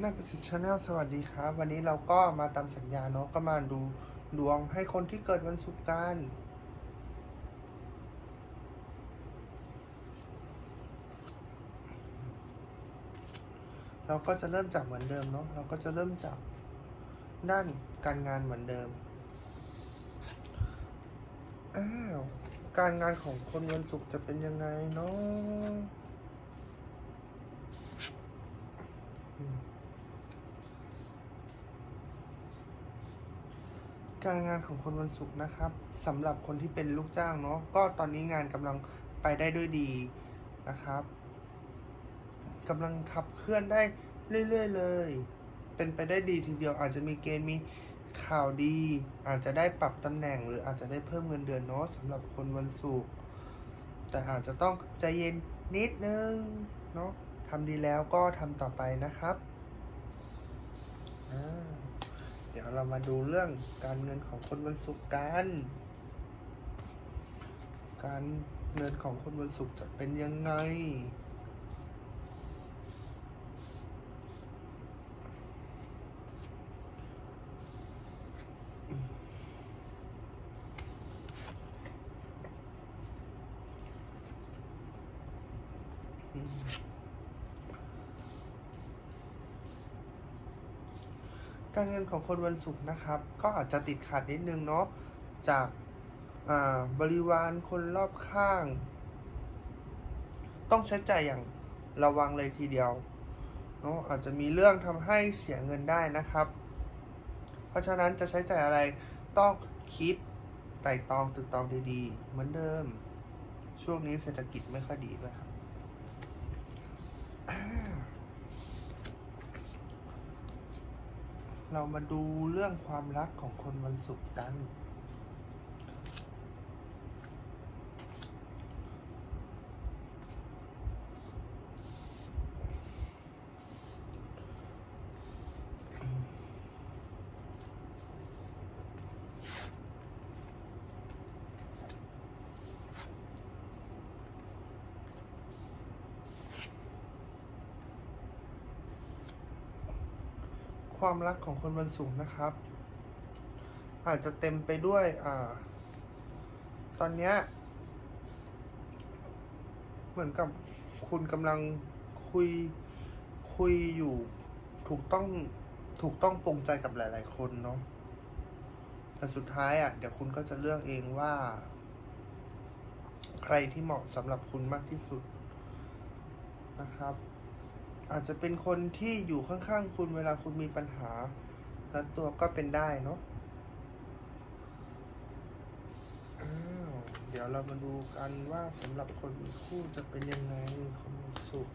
น้าประสิทธิ์ชาแนลสวัสดีครับ วันนี้เราก็มาตามสัญญาเนาะก็มาดูดวงให้คนที่เกิดวันศุกร์กันเราก็จะเริ่มจากเหมือนเดิมเนาะเราก็จะเริ่มจากด้านการงานเหมือนเดิมอ้าวการงานของคนวันศุกร์จะเป็นยังไงเนาะอืม การงานของคนวันศุกร์นะครับสำหรับคนที่เป็นลูกจ้างเนาะก็ตอนนี้งานกำลังไปได้ด้วยดีนะครับกำลังขับเคลื่อนได้เรื่อยๆเลย เป็นไปได้ดีทีเดียวอาจจะมีเกณฑ์มีข่าวดี อาจจะได้ปรับตำแหน่ง หรืออาจจะได้เพิ่มเงินเดือนเนาะสำหรับคนวันศุกร์แต่อาจจะต้องใจเย็นนิดนึงเนาะทำดีแล้วก็ทำต่อไปนะครับอ่า เรามาดูเรื่องการเงินของคนวันศุกร์กัน การเงินของคนวันศุกร์จะเป็นยังไง การเงินของคนวันศุกร์นะครับ ก็อาจจะติดขัดนิดนึงเนาะจากาบริวารคนรอบข้าง ต้องใช้จ่ายอย่างระวังเลยทีเดียวเนาะอาจจะมีเรื่องทำให้เสียเงินได้นะครับ เพราะฉะนั้นจะใช้จ่ายอะไรต้องคิดไตร่ตรองตึกตรองดีๆ เหมือนเดิม ช่วงนี้เศรษฐกิจไม่ค่อยดีด้วยครับอ่า เรามาดูเรื่องความรักของคนวันศุกร์กัน ความรักของคนวันศุกร์นะครับ อาจจะเต็มไปด้วยอ่า ตอนเนี้ยเหมือนกับคุณกำลังคุยคุยอยู่ถูกต้องถูกต้องปรงใจกับหลาย ๆ คนเนาะแต่สุดท้ายอะ เดี๋ยวคุณก็จะเลือกเองว่า ใครที่เหมาะสำหรับคุณมากที่สุดนะครับ อาจจะเป็นคนที่อยู่ข้างๆคุณเวลาคุณมีปัญหาแล้วตัวก็เป็นได้เนาะอ้าวเดี๋ยวเรามาดูกันว่าสำหรับคนมีคู่จะเป็นยังไงความสุข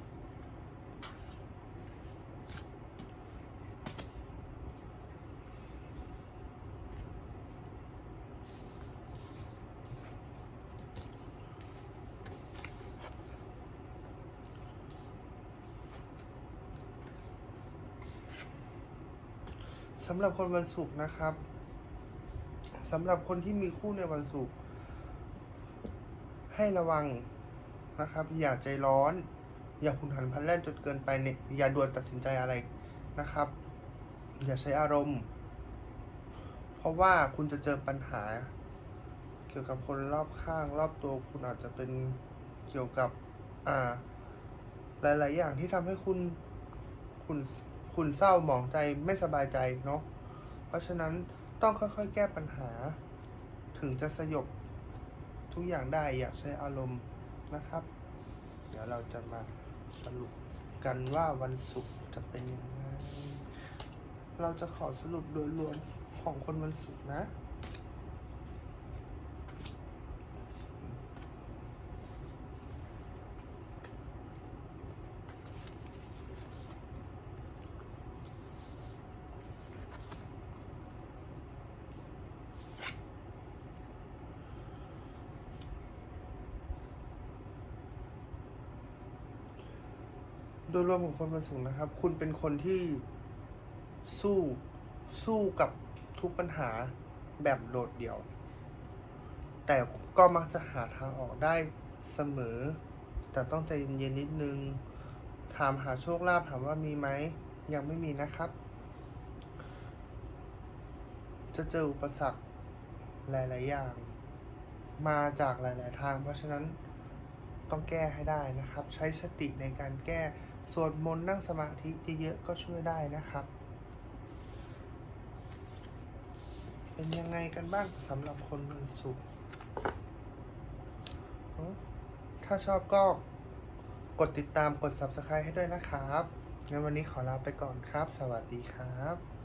สำหรับคนวันศุกร์นะครับสำหรับคนที่มีคู่ในวันศุกร์ให้ระวังนะครับ อย่าใจร้อน อย่าหุนหันพลันแล่นจนเกินไปเนี่ยอย่าด่วนตัดสินใจอะไรนะครับ อย่าใช้อารมณ์ เพราะว่าคุณจะเจอปัญหา เกี่ยวกับคนรอบข้าง รอบตัวคุณอาจจะเป็นเกี่ยวกับอ่า หลาย ๆ อย่างที่ทำให้คุณคุณ คุณเศร้าหมองใจไม่สบายใจเนาะ เพราะฉะนั้นต้องค่อยๆ แก้ปัญหา ถึงจะสยบทุกอย่างได้อย่าใช้อารมณ์นะครับ เดี๋ยวเราจะมาสรุปกันว่าวันศุกร์จะเป็นยังไง เราจะขอสรุปโดยรวมของคนวันศุกร์นะ โดยรวมของคนวันศุกร์นะครับ คุณเป็นคนที่สู้สู้กับทุกปัญหาแบบโดดเดี่ยว แต่ก็มักจะหาทางออกได้เสมอ แต่ต้องใจเย็นๆนิดนึง ถามหาโชคลาภถามว่ามีไหม ยังไม่มีนะครับ จะเจออุปสรรคหลาย ๆ อย่าง มาจากหลาย ๆ ทาง เพราะฉะนั้นต้องแก้ให้ได้นะครับ ใช้สติในการแก้ สวดมนต์นั่งสมาธิเยอะๆก็ช่วยได้นะครับ เป็นยังไงกันบ้างสำหรับคนวันศุกร์ถ้าชอบก็กดติดตามกด subscribe ให้ด้วยนะครับ งั้นวันนี้ขอลาไปก่อนครับ สวัสดีครับ